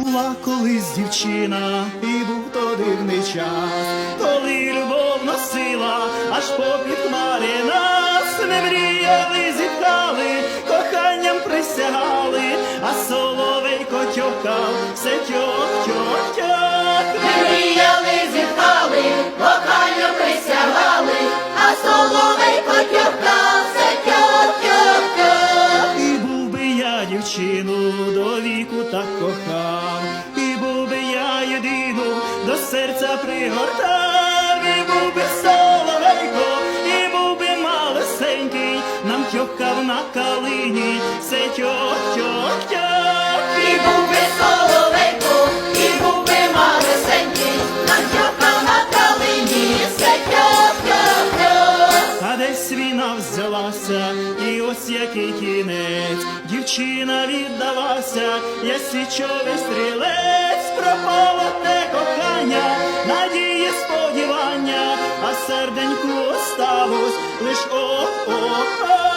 Була колись дівчина, і був то дивний час, коли любов носила, аж попід хмари нас не мріяли, зітхали, коханням присягали, а соловейко тьохав, все тьох, тьох, тьох. Мріяли, зітхали, кохання присягали, а соловейко тьохкав, все тьох-тьох-тьох. І був би я дівчину до віку так кохав, і був би я єдину до серця пригортав, і був би соловейко, і був би малесенький, нам тьохкав на калині, все тьох, здавався, і ось який кінець, дівчина віддалася, я січовий стрілець, пропало те кохання, надії, сподівання, а серденьку осталось лиш о о о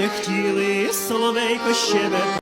мерехтіли, соловейко щебе.